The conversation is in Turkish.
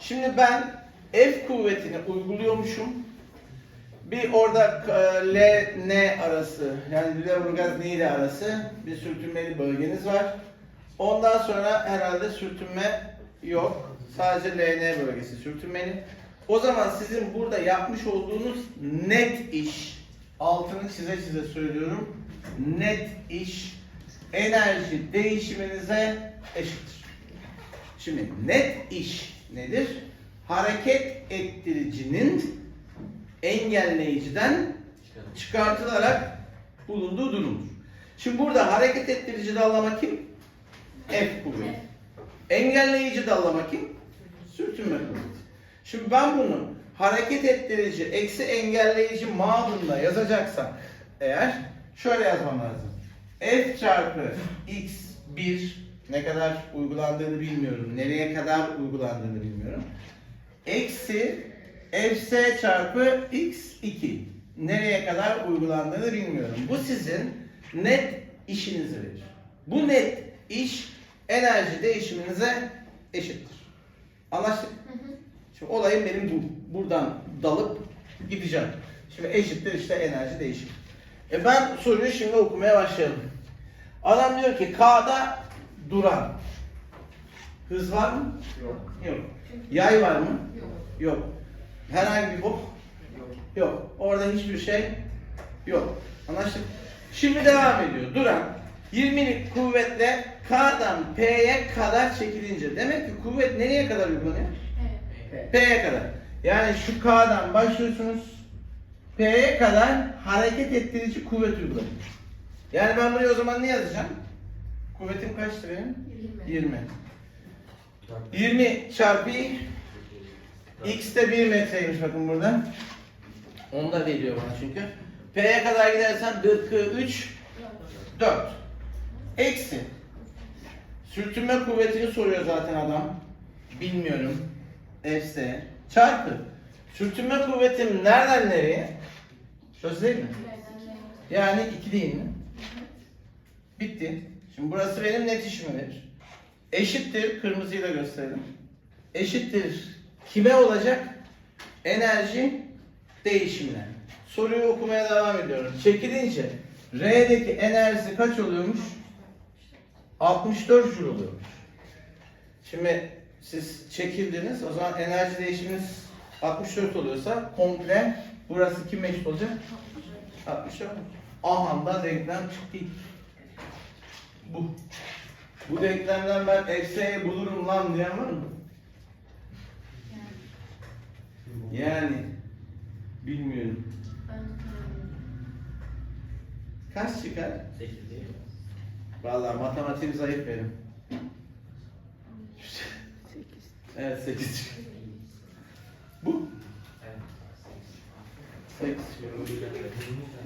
Şimdi ben F kuvvetini uyguluyormuşum. Bir orada e, L, N arası yani Lüleburgaz Niğde arası bir sürtünmeli bölgeniz var. Ondan sonra herhalde sürtünme yok. Sadece LN bölgesi sürtünmeli. O zaman sizin burada yapmış olduğunuz net iş, altını çize çize söylüyorum, net iş enerji değişiminize eşittir. Şimdi net iş nedir? Hareket ettiricinin engelleyiciden çıkartılarak bulunduğu durumdur. Şimdi burada hareket ettirici dallama kim? F kuvveti. Engelleyici dallama kim? Sürtünme kuvveti. Şimdi ben bunu hareket ettirici eksi engelleyici mağdurunda yazacaksam eğer şöyle yazmam lazım. F çarpı x1 ne kadar uygulandığını bilmiyorum. Nereye kadar uygulandığını bilmiyorum. Eksi fs çarpı x2 nereye kadar uygulandığını bilmiyorum. Bu sizin net işinizi verir. Bu net iş enerji değişiminize eşittir. Anlaştık? Şimdi olayım benim bu. Buradan dalıp gideceğim. Şimdi eşittir işte enerji değişimi. E ben soruyu şimdi okumaya başlayalım. Adam diyor ki K'da duran. Hız var mı? Yok. Yok. Yay var mı? Yok. Yok. Herhangi bir bok? Yok. Yok. Orada hiçbir şey yok. Anlaştık? Şimdi devam ediyor. Duran 20'lik kuvvetle K'dan P'ye kadar çekilince. Demek ki kuvvet nereye kadar uygulanıyor? Evet. P'ye kadar. Yani şu K'dan başlıyorsunuz. P'ye kadar hareket ettirici kuvvet uygulanıyor. Yani ben buraya o zaman ne yazacağım? Kuvvetim kaçtı benim? 20. 20. 20 çarpı. X de 1 metreymiş bakın burada. Onu da veriyor bana çünkü. P'ye kadar gidersen 43 4. Eksi. Sürtünme kuvvetini soruyor zaten adam. Bilmiyorum. Fs. Çarpı. Sürtünme kuvvetim nereden nereye? Değil mi? Yani 2 değil mi? Bitti. Şimdi burası benim net işimi. Eşittir, kırmızıyla gösterelim. Eşittir kime olacak? Enerji değişimine. Soruyu okumaya devam ediyorum. Çekilince R'deki enerjisi kaç oluyormuş? 64 Joule oluyormuş. Şimdi siz çekildiniz, o zaman enerji değişiminiz 64 oluyorsa komple burası kim eşit olacak? 64. Aha da denklem çıktı. Bu. Bu denklemden ben F'yi bulurum lan diyen var mı? Yani bilmiyorum. Kaç çıkar? 8 değil mi? Matematiğim zayıf benim. Evet 8 çıkar. Bu? Evet. 8 çıkar.